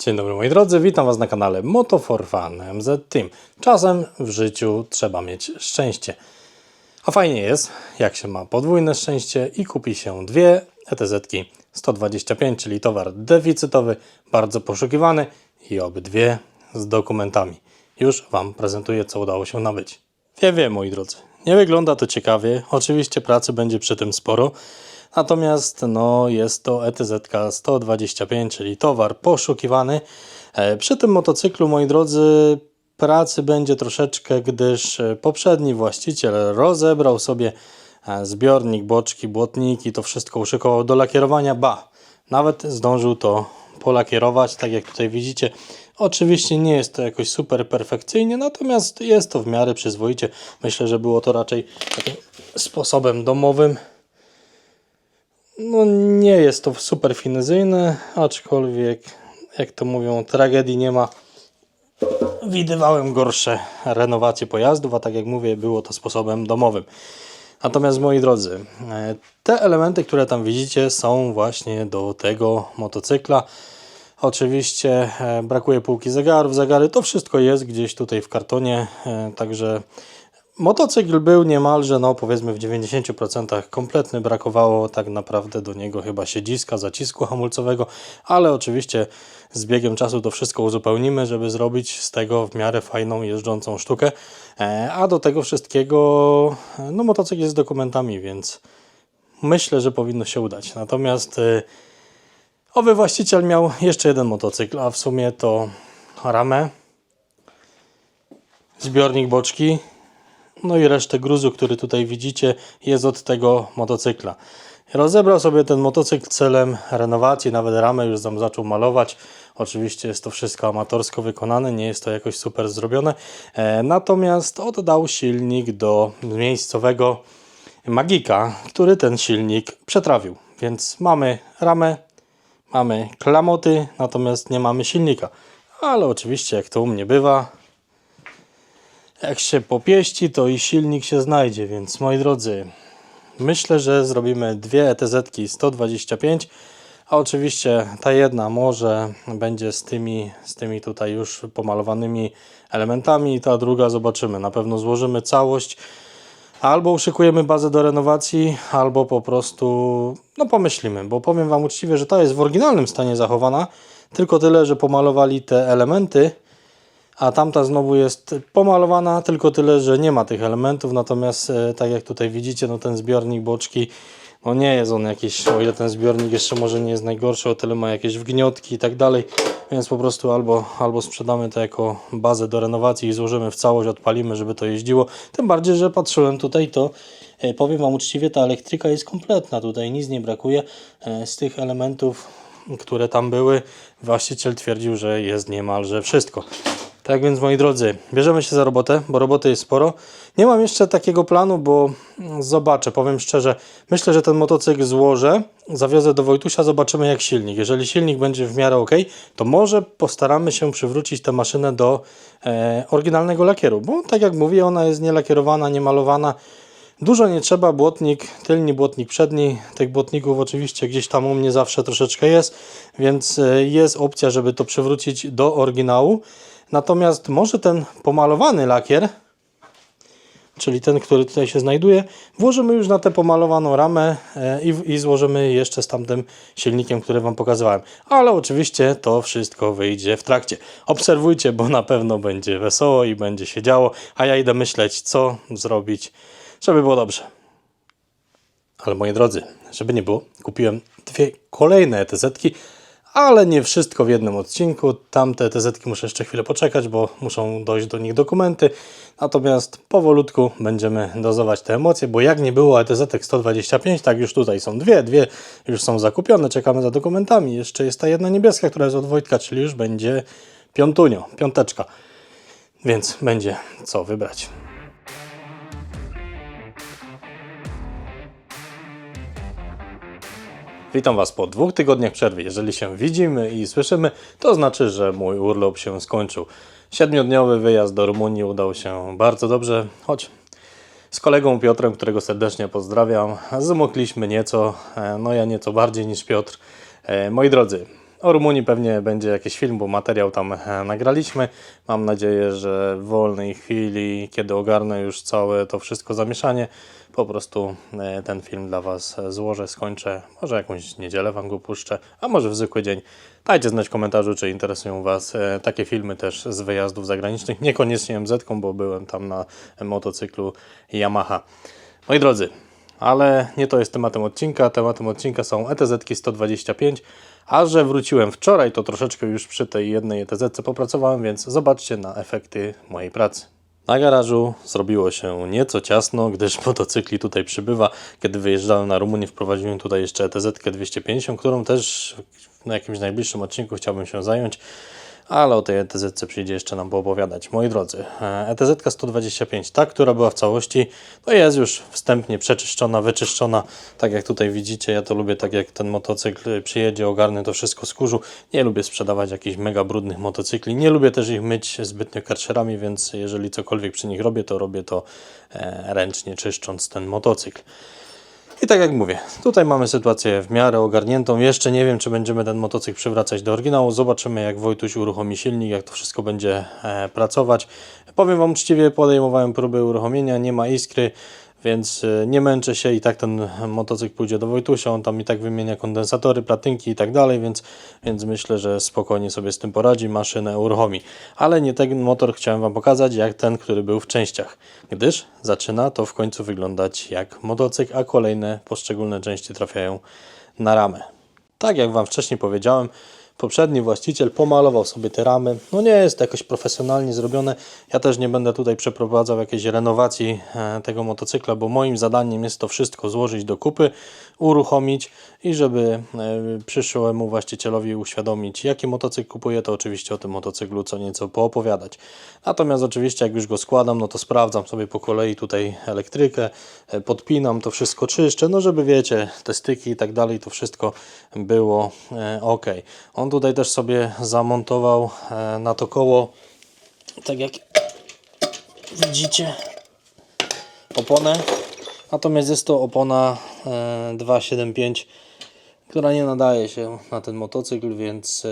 Dzień dobry moi drodzy, witam Was na kanale Moto for Fun MZ Team. Czasem w życiu trzeba mieć szczęście. A fajnie jest, jak się ma podwójne szczęście i kupi się dwie E ETZ-ki 125, czyli towar deficytowy, bardzo poszukiwany i obydwie z dokumentami. Już Wam prezentuję, co udało się nabyć. Wiem, wiem, moi drodzy, nie wygląda to ciekawie. Oczywiście pracy będzie przy tym sporo. Natomiast no, jest to ETZ 125, czyli towar poszukiwany. E, Przy tym motocyklu, moi drodzy, pracy będzie troszeczkę, gdyż e, poprzedni właściciel rozebrał sobie e, zbiornik, boczki, błotniki, to wszystko uszykował do lakierowania. Ba, nawet zdążył to polakierować, tak jak tutaj widzicie. Oczywiście nie jest to jakoś super perfekcyjnie, natomiast jest to w miarę przyzwoicie. Myślę, że było to raczej takim sposobem domowym. No nie jest to super finezyjne, aczkolwiek jak to mówią, tragedii nie ma. Widywałem gorsze renowacje pojazdów, a tak jak mówię, było to sposobem domowym. Natomiast moi drodzy, e, te elementy, które tam widzicie, są właśnie do tego motocykla. Oczywiście e, brakuje półki zegarów, zegary, to wszystko jest gdzieś tutaj w kartonie, e, także Motocykl był niemalże, no powiedzmy w 90% kompletny, brakowało tak naprawdę do niego chyba siedziska, zacisku hamulcowego, ale oczywiście z biegiem czasu to wszystko uzupełnimy, żeby zrobić z tego w miarę fajną jeżdżącą sztukę, E, a do tego wszystkiego, e, no motocykl jest z dokumentami, więc myślę, że powinno się udać. Natomiast e, owy właściciel miał jeszcze jeden motocykl, a w sumie to ramę, zbiornik boczki, no i resztę gruzu, który tutaj widzicie, jest od tego motocykla. Rozebrał sobie ten motocykl celem renowacji, nawet ramę już tam zaczął malować. Oczywiście jest to wszystko amatorsko wykonane, nie jest to jakoś super zrobione. E, natomiast oddał silnik do miejscowego magika, który ten silnik przetrawił. Więc mamy ramę, mamy klamoty, natomiast nie mamy silnika. Ale oczywiście, jak to u mnie bywa, jak się popieści, to i silnik się znajdzie, więc moi drodzy, myślę, że zrobimy dwie ETZ 125, a oczywiście ta jedna może będzie z tymi, z tymi tutaj już pomalowanymi elementami, ta druga zobaczymy. Na pewno złożymy całość. Albo uszykujemy bazę do renowacji, albo po prostu no pomyślimy, bo powiem Wam uczciwie, że ta jest w oryginalnym stanie zachowana, tylko tyle, że pomalowali te elementy, a tamta znowu jest pomalowana, tylko tyle, że nie ma tych elementów, natomiast e, tak jak tutaj widzicie, no ten zbiornik boczki, no nie jest on jakiś, o ile ten zbiornik jeszcze może nie jest najgorszy, o tyle ma jakieś wgniotki i tak dalej, więc po prostu albo, albo sprzedamy to jako bazę do renowacji i złożymy w całość, odpalimy, żeby to jeździło, tym bardziej, że patrzyłem tutaj, to e, powiem Wam uczciwie, ta elektryka jest kompletna, tutaj nic nie brakuje e, z tych elementów, które tam były, właściciel twierdził, że jest niemalże wszystko. Tak więc moi drodzy, bierzemy się za robotę, bo roboty jest sporo. Nie mam jeszcze takiego planu, bo mm, zobaczę, powiem szczerze, myślę, że ten motocykl złożę, zawiozę do Wojtusia, zobaczymy jak silnik. Jeżeli silnik będzie w miarę ok, to może postaramy się przywrócić tę maszynę do e, oryginalnego lakieru, bo tak jak mówię, ona jest nielakierowana, nie malowana. Dużo nie trzeba, błotnik, tylni błotnik przedni, tych błotników oczywiście gdzieś tam u mnie zawsze troszeczkę jest, więc e, jest opcja, żeby to przywrócić do oryginału. Natomiast może ten pomalowany lakier, czyli ten, który tutaj się znajduje, włożymy już na tę pomalowaną ramę e, i, i złożymy jeszcze z tamtym silnikiem, który Wam pokazywałem. Ale oczywiście to wszystko wyjdzie w trakcie. Obserwujcie, bo na pewno będzie wesoło i będzie się działo, a ja idę myśleć, co zrobić, żeby było dobrze. Ale moi drodzy, żeby nie było, kupiłem dwie kolejne ETZ-ki, ale nie wszystko w jednym odcinku. Tamte ETZ-ki muszę jeszcze chwilę poczekać, bo muszą dojść do nich dokumenty. Natomiast powolutku będziemy dozować te emocje, bo jak nie było ETZ 125, tak już tutaj są dwie, dwie już są zakupione, czekamy za dokumentami. Jeszcze jest ta jedna niebieska, która jest od Wojtka, czyli już będzie piątunio, piąteczka. Więc będzie co wybrać. Witam Was po dwóch tygodniach przerwy. Jeżeli się widzimy i słyszymy, to znaczy, że mój urlop się skończył. Siedmiodniowy wyjazd do Rumunii udał się bardzo dobrze, choć z kolegą Piotrem, którego serdecznie pozdrawiam, zmokliśmy nieco, e, no ja nieco bardziej niż Piotr. E, Moi drodzy, O Rumunii pewnie będzie jakiś film, bo materiał tam e, nagraliśmy. Mam nadzieję, że w wolnej chwili, kiedy ogarnę już całe to wszystko zamieszanie, po prostu e, ten film dla Was złożę, skończę. Może jakąś niedzielę Wam go puszczę, a może w zwykły dzień. Dajcie znać w komentarzu, czy interesują Was e, takie filmy też z wyjazdów zagranicznych. Niekoniecznie MZ, bo byłem tam na motocyklu Yamaha. Moi drodzy, ale nie to jest tematem odcinka. Tematem odcinka są ETZ 125. A że wróciłem wczoraj, to troszeczkę już przy tej jednej ETZ popracowałem, więc zobaczcie na efekty mojej pracy. Na garażu zrobiło się nieco ciasno, gdyż motocykli tutaj przybywa. Kiedy wyjeżdżałem na Rumunię, wprowadziłem tutaj jeszcze ETZ 250, którą też na jakimś najbliższym odcinku chciałbym się zająć. Ale o tej ETZ przyjdzie jeszcze nam poopowiadać. Moi drodzy, e, ETZ 125, ta, która była w całości, to jest już wstępnie przeczyszczona, wyczyszczona. Tak jak tutaj widzicie, ja to lubię tak jak ten motocykl przyjedzie, ogarnę to wszystko z kurzu. Nie lubię sprzedawać jakichś mega brudnych motocykli. Nie lubię też ich myć zbytnio karszerami, więc jeżeli cokolwiek przy nich robię, to robię to e, ręcznie czyszcząc ten motocykl. I tak jak mówię, tutaj mamy sytuację w miarę ogarniętą. Jeszcze nie wiem, czy będziemy ten motocykl przywracać do oryginału. Zobaczymy, jak Wojtuś uruchomi silnik, jak to wszystko będzie e, pracować. Powiem Wam uczciwie, podejmowałem próby uruchomienia, nie ma iskry, więc e, nie męczę się i tak ten motocykl pójdzie do Wojtusia. On tam i tak wymienia kondensatory, platynki i tak dalej, więc, więc myślę, że spokojnie sobie z tym poradzi, maszynę uruchomi. Ale nie ten motor chciałem Wam pokazać, jak ten, który był w częściach, gdyż zaczyna to w końcu wyglądać jak motocykl, a kolejne poszczególne części trafiają na ramę. Tak jak Wam wcześniej powiedziałem, poprzedni właściciel pomalował sobie te ramy. No nie jest to jakoś profesjonalnie zrobione. Ja też nie będę tutaj przeprowadzał jakiejś renowacji e, tego motocykla, bo moim zadaniem jest to wszystko złożyć do kupy, uruchomić i żeby e, przyszłemu właścicielowi uświadomić, jaki motocykl kupuję, to oczywiście o tym motocyklu co nieco poopowiadać. Natomiast oczywiście jak już go składam, no to sprawdzam sobie po kolei tutaj elektrykę, e, podpinam, to wszystko czyszczę, no żeby wiecie, te styki i tak dalej, to wszystko było ok. On tutaj też sobie zamontował e, na to koło, tak jak widzicie, oponę. Natomiast jest to opona e, 275, która nie nadaje się na ten motocykl, więc e,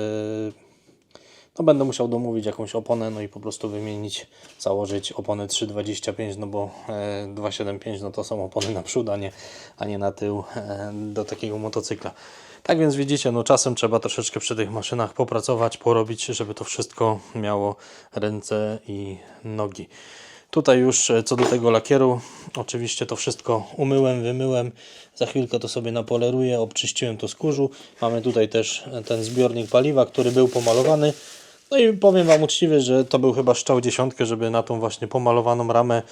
no będę musiał domówić jakąś oponę, no i po prostu wymienić, założyć oponę 325, no bo e, 275 no to są opony na przód, a nie, a nie na tył e, do takiego motocykla. Tak więc widzicie, no czasem trzeba troszeczkę przy tych maszynach popracować, porobić, żeby to wszystko miało ręce i nogi. Tutaj już e, co do tego lakieru, oczywiście to wszystko umyłem, wymyłem. Za chwilkę to sobie napoleruję, obczyściłem to z kurzu. Mamy tutaj też ten zbiornik paliwa, który był pomalowany. No i powiem Wam uczciwie, że to był chyba szczał dziesiątkę, żeby na tą właśnie pomalowaną ramę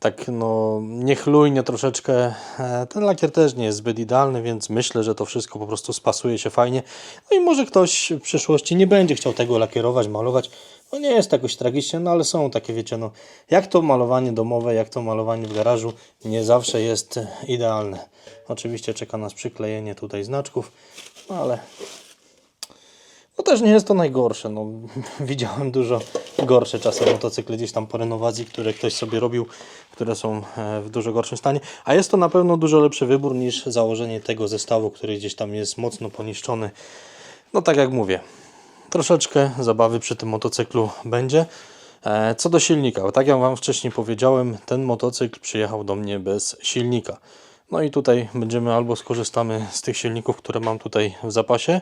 tak no niechlujnie troszeczkę. E, Ten lakier też nie jest zbyt idealny, więc myślę, że to wszystko po prostu spasuje się fajnie. No i może ktoś w przyszłości nie będzie chciał tego lakierować, malować. No nie jest jakoś tragicznie, no ale są takie, wiecie, no jak to malowanie domowe, jak to malowanie w garażu nie zawsze jest idealne. Oczywiście czeka nas przyklejenie tutaj znaczków, no ale no też nie jest to najgorsze. No, widziałem dużo gorsze czasem motocykle gdzieś tam po renowacji, które ktoś sobie robił, które są e, w dużo gorszym stanie. A jest to na pewno dużo lepszy wybór niż założenie tego zestawu, który gdzieś tam jest mocno poniszczony. No tak jak mówię, troszeczkę zabawy przy tym motocyklu będzie. E, Co do silnika, tak jak Wam wcześniej powiedziałem, ten motocykl przyjechał do mnie bez silnika. No i tutaj będziemy albo skorzystamy z tych silników, które mam tutaj w zapasie,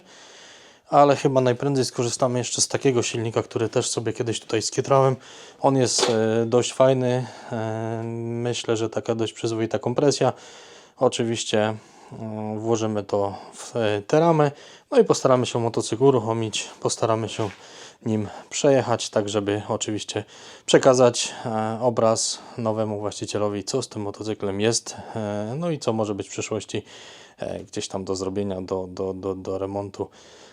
ale chyba najprędzej skorzystamy jeszcze z takiego silnika, który też sobie kiedyś tutaj skietrałem. On jest e, dość fajny, e, myślę, że taka dość przyzwoita kompresja. Oczywiście mm, włożymy to w e, te ramy, no i postaramy się motocykl uruchomić, postaramy się nim przejechać, tak żeby oczywiście przekazać obraz nowemu właścicielowi, co z tym motocyklem jest, no i co może być w przyszłości gdzieś tam do zrobienia, do, do, do, do remontu.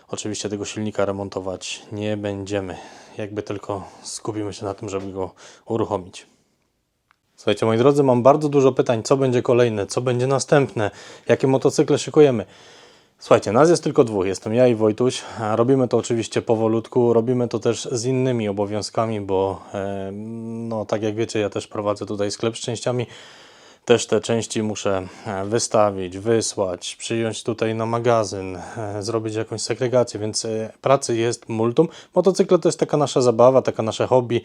Oczywiście tego silnika remontować nie będziemy, jakby tylko skupimy się na tym, żeby go uruchomić. Słuchajcie, moi drodzy, mam bardzo dużo pytań, co będzie kolejne, co będzie następne, jakie motocykle szykujemy. Słuchajcie, nas jest tylko dwóch, jestem ja i Wojtuś. Robimy to oczywiście powolutku, robimy to też z innymi obowiązkami, bo e, no tak jak wiecie, ja też prowadzę tutaj sklep z częściami. Też te części muszę e, wystawić, wysłać, przyjąć tutaj na magazyn, e, zrobić jakąś segregację, więc e, pracy jest multum. Motocykle to jest taka nasza zabawa, taka nasze hobby,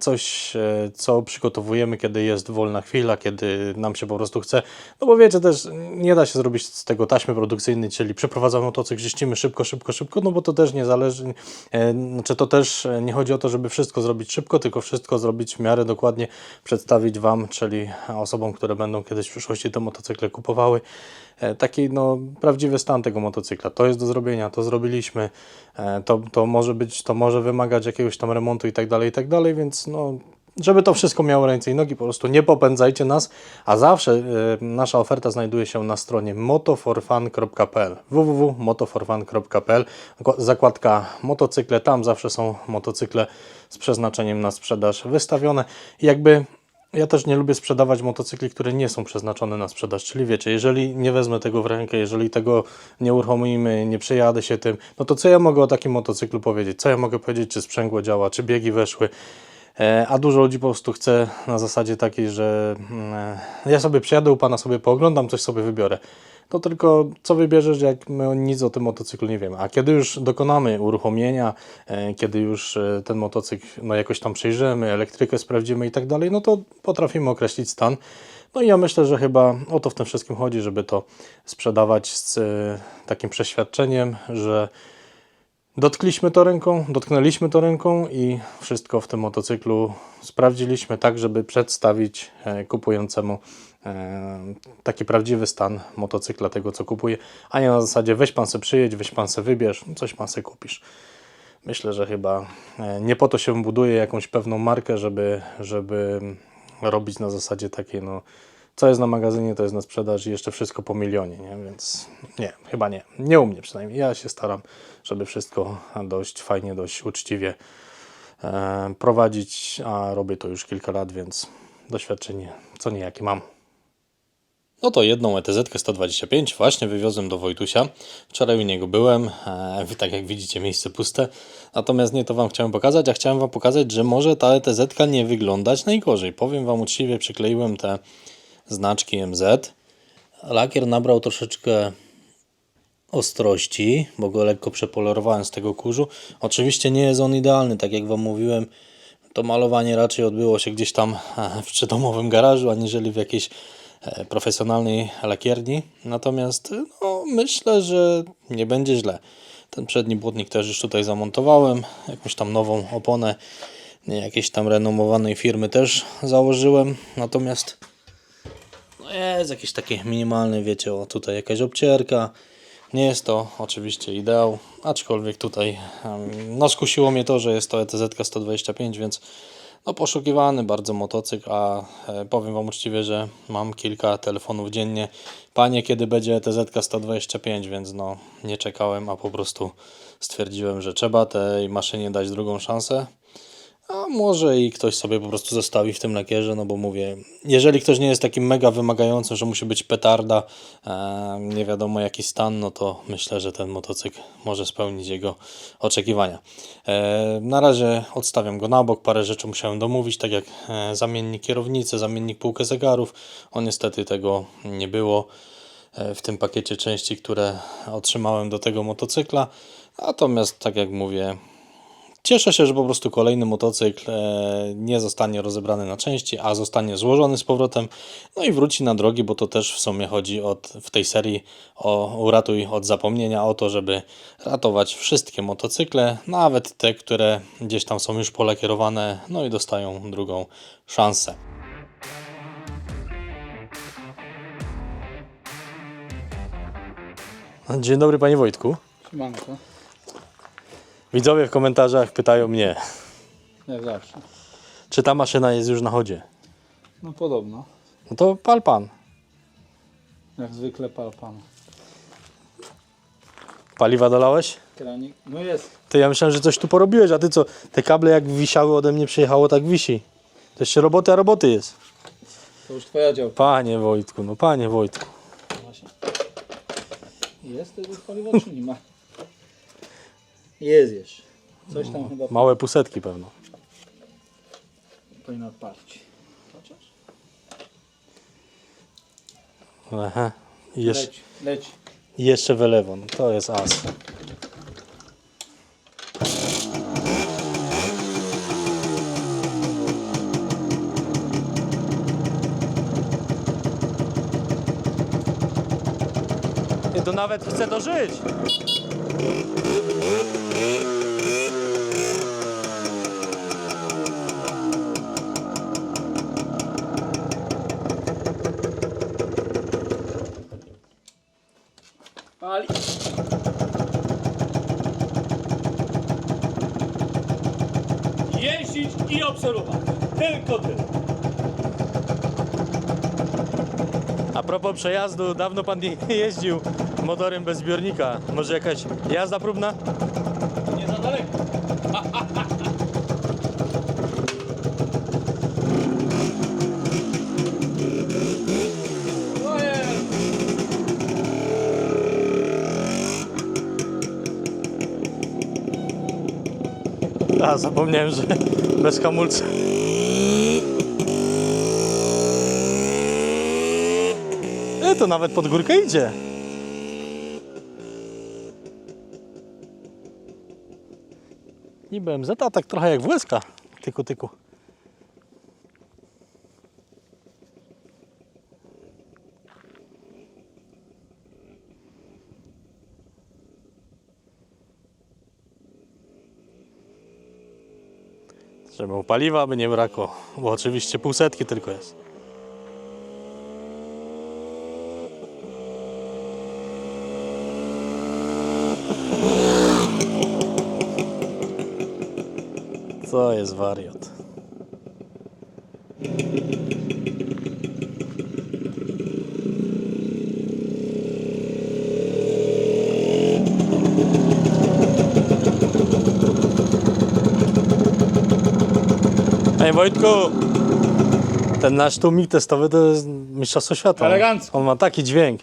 coś, co przygotowujemy, kiedy jest wolna chwila, kiedy nam się po prostu chce. No bo wiecie, też nie da się zrobić z tego taśmy produkcyjnej, czyli przeprowadzamy motocykl, czyścimy szybko, szybko, szybko, no bo to też nie zależy, znaczy to też nie chodzi o to, żeby wszystko zrobić szybko, tylko wszystko zrobić w miarę dokładnie, przedstawić Wam, czyli osobom, które będą kiedyś w przyszłości te motocykle kupowały, e, taki no, prawdziwy stan tego motocykla. To jest do zrobienia, to zrobiliśmy, e, to, to może być, to może wymagać jakiegoś tam remontu i tak dalej, i tak dalej, więc no, żeby to wszystko miało ręce i nogi, po prostu nie popędzajcie nas, a zawsze e, nasza oferta znajduje się na stronie motoforfan.pl www.motoforfan.pl zakładka motocykle, tam zawsze są motocykle z przeznaczeniem na sprzedaż wystawione. Jakby ja też nie lubię sprzedawać motocykli, które nie są przeznaczone na sprzedaż. Czyli wiecie, jeżeli nie wezmę tego w rękę, jeżeli tego nie uruchomimy, nie przejadę się tym, no to co ja mogę o takim motocyklu powiedzieć? Co ja mogę powiedzieć, czy sprzęgło działa, czy biegi weszły? E, A dużo ludzi po prostu chce na zasadzie takiej, że mm, e, ja sobie przyjadę u Pana, sobie pooglądam, coś sobie wybiorę. To tylko co wybierzesz, jak my nic o tym motocyklu nie wiemy. A kiedy już dokonamy uruchomienia, e, kiedy już e, ten motocykl no, jakoś tam przejrzymy, elektrykę sprawdzimy i tak dalej, no to potrafimy określić stan. No i ja myślę, że chyba o to w tym wszystkim chodzi, żeby to sprzedawać z e, takim przeświadczeniem, że Dotkliśmy to ręką, dotknęliśmy to ręką i wszystko w tym motocyklu sprawdziliśmy tak, żeby przedstawić kupującemu taki prawdziwy stan motocykla, tego co kupuje, a nie na zasadzie weź pan se przyjedź, weź pan se wybierz, coś pan se kupisz. Myślę, że chyba e, nie po to się buduje jakąś pewną markę, żeby, żeby robić na zasadzie takiej, no co jest na magazynie, to jest na sprzedaż i jeszcze wszystko po milionie, nie? więc nie, chyba nie. Nie u mnie przynajmniej. Ja się staram, żeby wszystko dość fajnie, dość uczciwie e, prowadzić, a robię to już kilka lat, więc doświadczenie co niejakie mam. No to jedną ETZ 125 właśnie wywiozłem do Wojtusia. Wczoraj u niego byłem, e, tak jak widzicie miejsce puste. Natomiast nie to Wam chciałem pokazać, a chciałem Wam pokazać, że może ta ETZ nie wyglądać najgorzej. Powiem Wam uczciwie, przykleiłem te znaczki MZ. Lakier nabrał troszeczkę ostrości, bo go lekko przepolerowałem z tego kurzu. Oczywiście nie jest on idealny, tak jak Wam mówiłem. To malowanie raczej odbyło się gdzieś tam e, w przydomowym garażu, aniżeli w jakiejś profesjonalnej lakierni. Natomiast no, myślę, że nie będzie źle. Ten przedni błotnik też już tutaj zamontowałem. Jakąś tam nową oponę jakiejś tam renomowanej firmy też założyłem. Natomiast no jest jakieś takie minimalne, wiecie, o tutaj jakaś obcierka. Nie jest to oczywiście ideał, aczkolwiek tutaj no skusiło mnie to, że jest to E ETZ 125, więc no poszukiwany bardzo motocykl, a e, powiem Wam uczciwie, że mam kilka telefonów dziennie. Panie, kiedy będzie ETZ 125, więc no nie czekałem, a po prostu stwierdziłem, że trzeba tej maszynie dać drugą szansę. A może i ktoś sobie po prostu zostawi w tym lakierze, no bo mówię, jeżeli ktoś nie jest takim mega wymagającym, że musi być petarda, nie wiadomo jaki stan, no to myślę, że ten motocykl może spełnić jego oczekiwania. Na razie odstawiam go na bok, parę rzeczy musiałem domówić, tak jak e, zamiennik kierownicy, zamiennik półkę zegarów, on niestety tego nie było e, w tym pakiecie części, które otrzymałem do tego motocykla. Natomiast, tak jak mówię, Cieszę się, że po prostu kolejny motocykl e, nie zostanie rozebrany na części, a zostanie złożony z powrotem, no i wróci na drogi, bo to też w sumie chodzi od, w tej serii o uratuj od zapomnienia, o to, żeby ratować wszystkie motocykle, nawet te, które gdzieś tam są już polakierowane, no i dostają drugą szansę. Dzień dobry Panie Wojtku. Siemanko, Widzowie w komentarzach pytają mnie, jak zawsze. czy ta maszyna jest już na chodzie. No podobno, No to pal pan. jak zwykle pal pan. Paliwa dolałeś? Kranik, no jest. Ty ja myślałem, że coś tu porobiłeś, a ty co? Te kable jak wisiały ode mnie przyjechało, tak wisi. To jeszcze roboty, a roboty jest. To już twoja działka. Panie Wojtku, no panie Wojtku. Właśnie. Jest tego paliwa czy nie ma? Jest jeszcze. Coś tam chyba Małe pusetki pewno. powinno odpalić. Chociaż? Aha. I jeszcze, Leć, leć. i jeszcze wylewon. To jest as. To nawet chce dożyć. I obserwować. Tylko tyle. A propos przejazdu, dawno pan nie jeździł motorem bez zbiornika. Może jakaś jazda próbna? Nie za daleko. A, zapomniałem, że bez hamulca. E, to nawet pod górkę idzie. I BMZ, a tak trochę jak w łezka. Tyku, tyku. Żeby paliwa by nie brakło, bo oczywiście półsetki tylko jest. Co jest wariat? Panie Wojtku, ten nasz tłumik testowy to jest mistrzostwo świata. Elegancko. On ma taki dźwięk.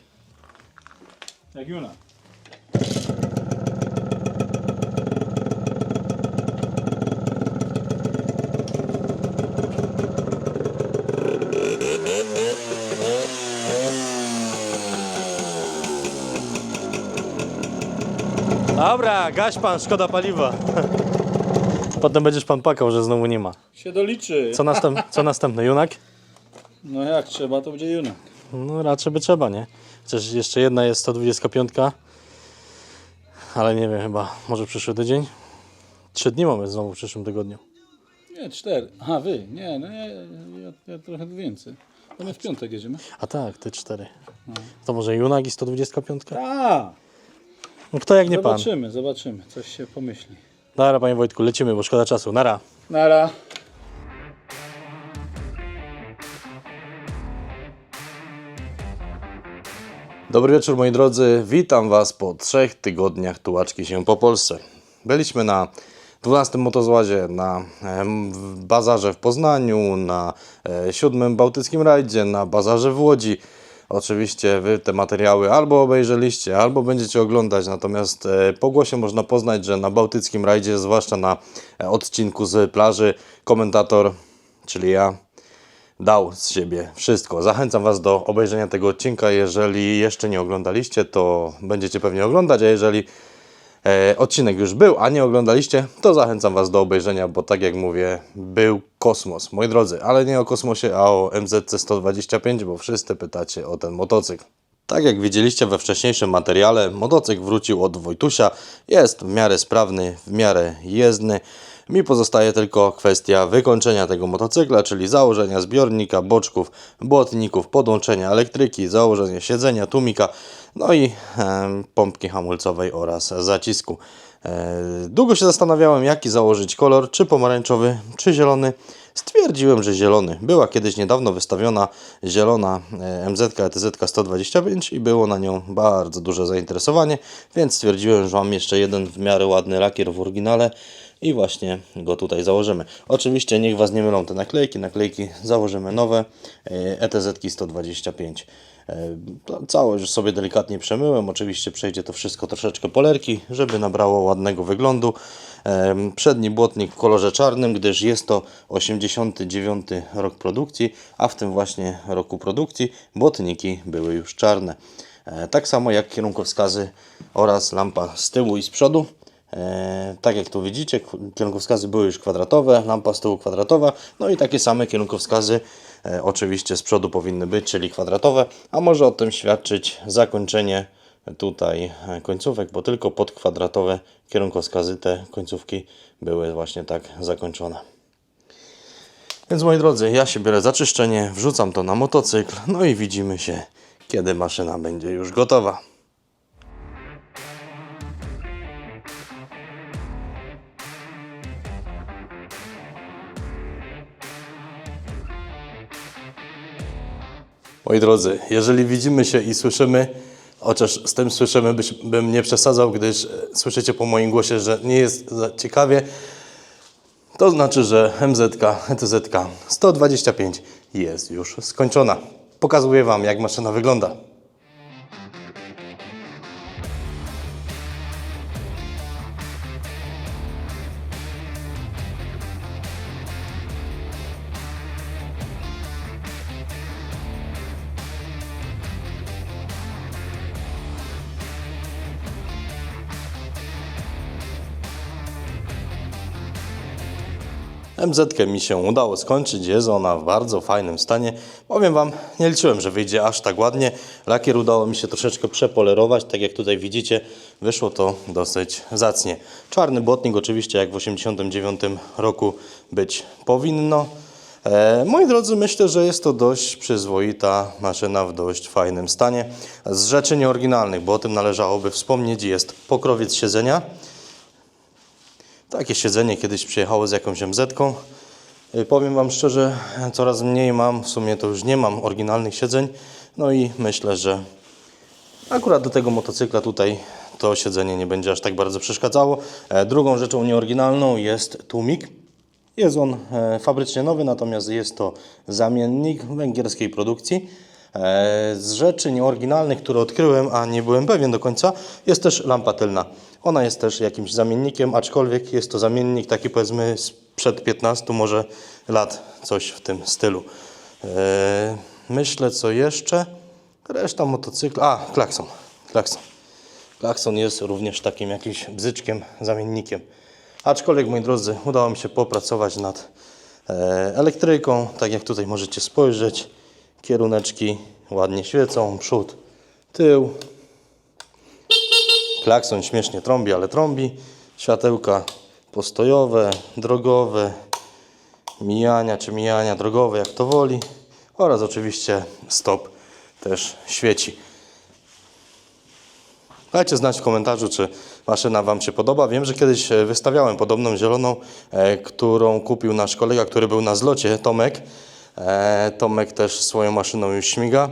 Jak Juna. Dobra, gaś pan, szkoda paliwa. Potem będziesz pan pakał, że znowu nie ma. Się doliczy. Co, następ, co następne, Junak? No jak trzeba, to będzie Juna. No raczej by trzeba, nie? Chociaż jeszcze jedna jest 125, ale nie wiem, chyba może przyszły tydzień. Trzy dni mamy znowu w przyszłym tygodniu. Nie, cztery. Aha, wy. Nie, no ja, ja, ja trochę więcej. To my w piątek jedziemy. A tak, ty cztery. To może Junak i 125? A, No kto jak nie pan? zobaczymy, zobaczymy. Coś się pomyśli. Dobra, panie Wojtku, lecimy, bo szkoda czasu. Nara. Nara. Dobry wieczór moi drodzy, witam Was po trzech tygodniach tułaczki się po Polsce. Byliśmy na 12 motozłazie, na bazarze w Poznaniu, na e, 7 bałtyckim rajdzie, na bazarze w Łodzi. Oczywiście Wy te materiały albo obejrzeliście, albo będziecie oglądać, natomiast e, po głosie można poznać, że na bałtyckim rajdzie, zwłaszcza na e, odcinku z plaży, komentator, czyli ja, dał z siebie wszystko. Zachęcam Was do obejrzenia tego odcinka. Jeżeli jeszcze nie oglądaliście, to będziecie pewnie oglądać, a jeżeli e, odcinek już był, a nie oglądaliście, to zachęcam Was do obejrzenia, bo tak jak mówię, był kosmos, moi drodzy, ale nie o kosmosie, a o MZC 125, bo wszyscy pytacie o ten motocykl. Tak jak widzieliście we wcześniejszym materiale, motocykl wrócił od Wojtusia, jest w miarę sprawny, w miarę jezdny. Mi pozostaje tylko kwestia wykończenia tego motocykla, czyli założenia zbiornika, boczków, błotników, podłączenia elektryki, założenia siedzenia, tłumika, no i em, pompki hamulcowej oraz zacisku. E, Długo się zastanawiałem, jaki założyć kolor, czy pomarańczowy, czy zielony. Stwierdziłem, że zielony. Była kiedyś niedawno wystawiona zielona e, MZ ETZ 125 i było na nią bardzo duże zainteresowanie, więc stwierdziłem, że mam jeszcze jeden w miarę ładny lakier w oryginale, i właśnie go tutaj założymy. Oczywiście niech Was nie mylą te naklejki, naklejki założymy nowe, e, ETZ 125. E, to Całe już sobie delikatnie przemyłem, oczywiście przejdzie to wszystko troszeczkę polerki, żeby nabrało ładnego wyglądu. Em, Przedni błotnik w kolorze czarnym, gdyż jest to 89 rok produkcji, a w tym właśnie roku produkcji błotniki były już czarne. E, Tak samo jak kierunkowskazy oraz lampa z tyłu i z przodu. E, tak jak tu widzicie, kierunkowskazy były już kwadratowe, lampa z tyłu kwadratowa, no i takie same kierunkowskazy e, oczywiście z przodu powinny być, czyli kwadratowe, a może o tym świadczyć zakończenie tutaj e, końcówek, bo tylko pod kwadratowe kierunkowskazy te końcówki były właśnie tak zakończone. Więc moi drodzy, ja się biorę za czyszczenie, wrzucam to na motocykl, no i widzimy się, kiedy maszyna będzie już gotowa. Moi drodzy, jeżeli widzimy się i słyszymy, chociaż z tym słyszymy byś, bym nie przesadzał, gdyż e, słyszycie po moim głosie, że nie jest ciekawie, to znaczy, że MZK, ETZ 125 jest już skończona. Pokazuję Wam, jak maszyna wygląda. MZ mi się udało skończyć, jest ona w bardzo fajnym stanie. Powiem Wam, nie liczyłem, że wyjdzie aż tak ładnie. Lakier udało mi się troszeczkę przepolerować, tak jak tutaj widzicie, wyszło to dosyć zacnie. Czarny błotnik oczywiście jak w 1989 roku być powinno. E, moi drodzy, myślę, że jest to dość przyzwoita maszyna w dość fajnym stanie. Z rzeczy nieoryginalnych, bo o tym należałoby wspomnieć, jest pokrowiec siedzenia. Takie siedzenie kiedyś przyjechało z jakąś MZ-ką. Y, Powiem Wam szczerze, coraz mniej mam, w sumie to już nie mam oryginalnych siedzeń. No i myślę, że akurat do tego motocykla tutaj to siedzenie nie będzie aż tak bardzo przeszkadzało. E, Drugą rzeczą nieoryginalną jest tłumik. Jest on e, fabrycznie nowy, natomiast jest to zamiennik węgierskiej produkcji. E, Z rzeczy nieoryginalnych, które odkryłem, a nie byłem pewien do końca, jest też lampa tylna. Ona jest też jakimś zamiennikiem, aczkolwiek jest to zamiennik taki powiedzmy sprzed 15 może lat, coś w tym stylu. E, Myślę co jeszcze. Reszta motocykla. A, klakson. Klakson. Klakson jest również takim jakimś bzyczkiem, zamiennikiem. Aczkolwiek, moi drodzy, udało mi się popracować nad e, elektryką. Tak jak tutaj możecie spojrzeć, kieruneczki ładnie świecą, przód, tył. Klakson śmiesznie trąbi, ale trąbi. Światełka postojowe, drogowe, mijania czy mijania drogowe, jak to woli. Oraz oczywiście stop też świeci. Dajcie znać w komentarzu, czy maszyna Wam się podoba. Wiem, że kiedyś e, wystawiałem podobną zieloną, e, którą kupił nasz kolega, który był na zlocie, Tomek. E, Tomek też swoją maszyną już śmiga.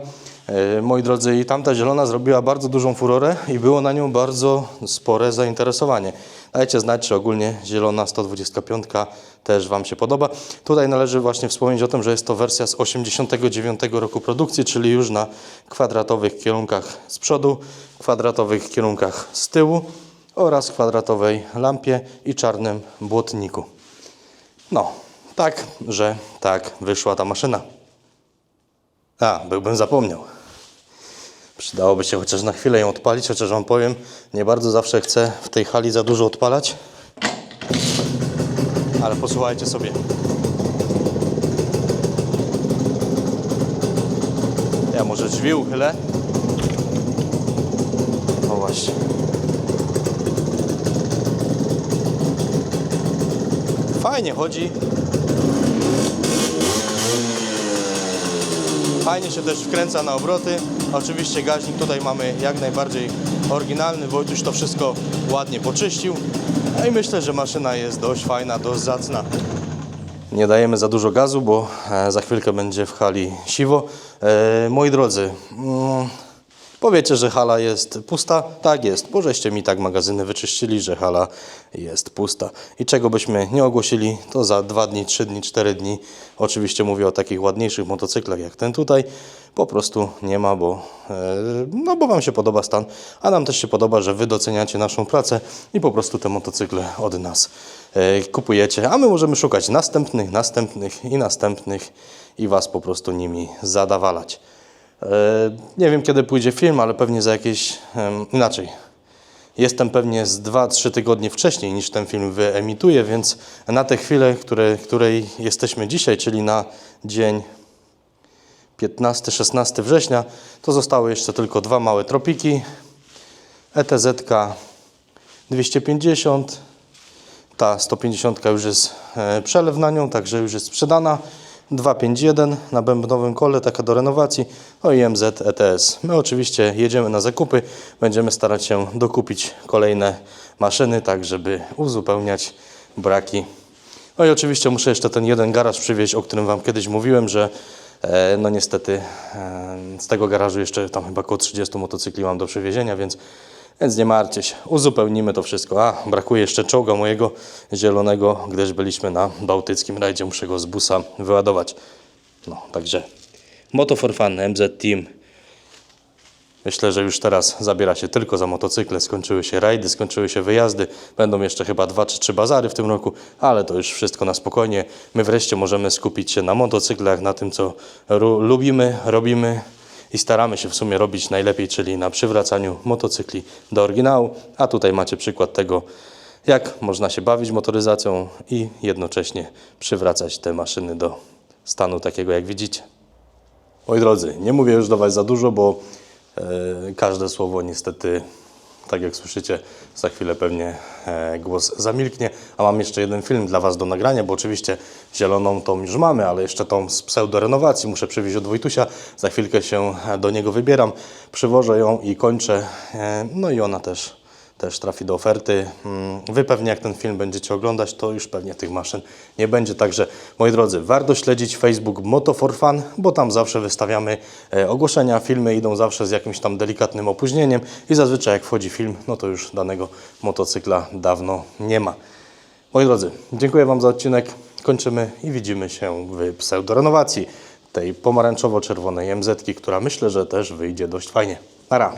E, Moi drodzy, i tamta zielona zrobiła bardzo dużą furorę i było na nią bardzo spore zainteresowanie. Dajcie znać, czy ogólnie zielona 125 też Wam się podoba. Tutaj należy właśnie wspomnieć o tym, że jest to wersja z 89 roku produkcji, czyli już na kwadratowych kierunkach z przodu, kwadratowych kierunkach z tyłu oraz kwadratowej lampie i czarnym błotniku. No, tak, że tak wyszła ta maszyna. A, byłbym zapomniał. Przydałoby się chociaż na chwilę ją odpalić, chociaż Wam powiem, nie bardzo zawsze chcę w tej hali za dużo odpalać. Ale posłuchajcie sobie. Ja może drzwi uchylę. O właśnie. Fajnie chodzi. Fajnie się też wkręca na obroty. Oczywiście gaźnik tutaj mamy jak najbardziej oryginalny. Wojtuś to wszystko ładnie poczyścił. No i myślę, że maszyna jest dość fajna, dość zacna. Nie dajemy za dużo gazu, bo e, za chwilkę będzie w hali siwo. E, moi drodzy, mm, Powiecie, że hala jest pusta? Tak jest, bo żeście mi tak magazyny wyczyścili, że hala jest pusta. I czego byśmy nie ogłosili, to za dwa dni, trzy dni, cztery dni, oczywiście mówię o takich ładniejszych motocyklach jak ten tutaj, po prostu nie ma, bo, e, no bo Wam się podoba stan, a nam też się podoba, że Wy doceniacie naszą pracę i po prostu te motocykle od nas e, kupujecie, a my możemy szukać następnych, następnych i następnych i Was po prostu nimi zadawalać. E, Nie wiem kiedy pójdzie film, ale pewnie za jakieś inaczej. Jestem pewnie z 2-3 tygodnie wcześniej niż ten film wyemituje, więc na tę chwilę, które, której jesteśmy dzisiaj, czyli na dzień 15-16 września, to zostały jeszcze tylko dwa małe tropiki. ETZ 250, ta 150 już jest e, przelew na nią, także już jest sprzedana. 251 na bębnowym kole, taka do renowacji. No i MZ ETS. My oczywiście jedziemy na zakupy, będziemy starać się dokupić kolejne maszyny, tak żeby uzupełniać braki. No i oczywiście muszę jeszcze ten jeden garaż przywieźć, o którym Wam kiedyś mówiłem, że e, no niestety e, z tego garażu jeszcze tam chyba około 30 motocykli mam do przywiezienia, więc więc nie martwcie się, uzupełnimy to wszystko. A, brakuje jeszcze czołga mojego zielonego, gdyż byliśmy na bałtyckim rajdzie, muszę go z busa wyładować. No, także Moto for Fun, MZ Team. Myślę, że już teraz zabiera się tylko za motocykle. Skończyły się rajdy, skończyły się wyjazdy. Będą jeszcze chyba dwa czy trzy bazary w tym roku, ale to już wszystko na spokojnie. My wreszcie możemy skupić się na motocyklach, na tym, co lubimy, robimy i staramy się w sumie robić najlepiej, czyli na przywracaniu motocykli do oryginału. A tutaj macie przykład tego, jak można się bawić motoryzacją i jednocześnie przywracać te maszyny do stanu takiego, jak widzicie. Moi drodzy, nie mówię już do Was za dużo, bo e, każde słowo niestety, tak jak słyszycie, za chwilę pewnie e, głos zamilknie. A mam jeszcze jeden film dla Was do nagrania, bo oczywiście zieloną tą już mamy, ale jeszcze tą z pseudorenowacji muszę przywieźć od Wojtusia. Za chwilkę się do niego wybieram, przywożę ją i kończę. E, no i ona też też trafi do oferty. Mm, Wy pewnie jak ten film będziecie oglądać, to już pewnie tych maszyn nie będzie. Także moi drodzy, warto śledzić Facebook Moto bo tam zawsze wystawiamy e, ogłoszenia, filmy idą zawsze z jakimś tam delikatnym opóźnieniem i zazwyczaj jak wchodzi film, no to już danego motocykla dawno nie ma. Moi drodzy, dziękuję Wam za odcinek. Kończymy i widzimy się w pseudorenowacji tej pomarańczowo-czerwonej MZ, która myślę, że też wyjdzie dość fajnie. Nara.